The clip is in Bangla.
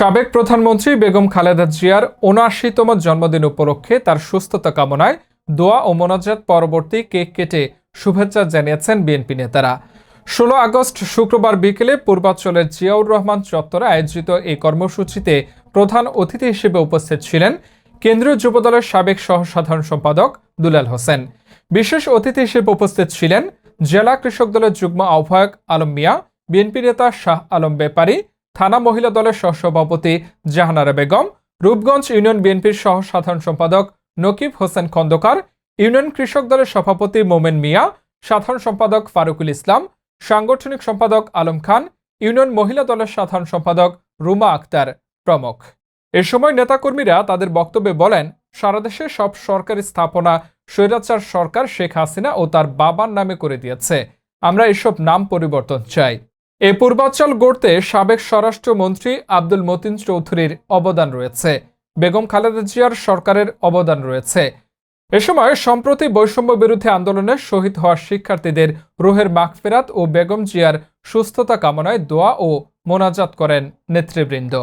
সাবেক প্রধানমন্ত্রী বেগম খালেদা জিয়ার উনআশিতম জন্মদিন উপলক্ষে তার সুস্থতা কামনায় দোয়া ও মোনাজাত পরবর্তী কেক কেটে শুভেচ্ছা জানিয়েছেন বিএনপি নেতারা। ষোলো আগস্ট শুক্রবার বিকেলে পূর্বাঞ্চলের জিয়াউর রহমান চত্বরে আয়োজিত এই কর্মসূচিতে প্রধান অতিথি হিসেবে উপস্থিত ছিলেন কেন্দ্রীয় যুবদলের সাবেক সহসাধারণ সম্পাদক দুলাল হোসেন। বিশেষ অতিথি হিসেবে উপস্থিত ছিলেন জেলা কৃষক দলের যুগ্ম আহ্বায়ক আলম মিয়া, বিএনপি নেতা শাহ আলম বেপারী থানা মহিলা দলের সহসভাপতি জাহানারা বেগম, রূপগঞ্জ ইউনিয়ন বিএনপির সহ সাধারণ সম্পাদক নকিব হোসেন খন্দকার, ইউনিয়ন কৃষক দলের সভাপতি মোমেন মিয়া, সাধারণ সম্পাদক ফারুকুল ইসলাম, সাংগঠনিক সম্পাদক আলম খান, ইউনিয়ন মহিলা দলের সাধারণ সম্পাদক রুমা আক্তার প্রমুখ। এ সময় নেতাকর্মীরা তাদের বক্তব্যে বলেন, সারা দেশে সব সরকারি স্থাপনা স্বৈরাচার সরকার শেখ হাসিনা ও তার বাবার নামে করে দিয়েছে। আমরা এসব নাম পরিবর্তন চাই। এ পূর্বাঞ্চল গড়তে সাবেক স্বরাষ্ট্রমন্ত্রী আব্দুল মতিন চৌধুরীর অবদান রয়েছে। বেগম খালেদা জিয়ার সরকারের অবদান রয়েছে। এ সময় সম্প্রতি বৈষম্য বিরুদ্ধে আন্দোলনে শহীদ হওয়া শিক্ষার্থীদের রুহের মাগফেরাত ও বেগম জিয়ার সুস্থতা কামনায় দোয়া ও মোনাজাত করেন নেতৃবৃন্দ।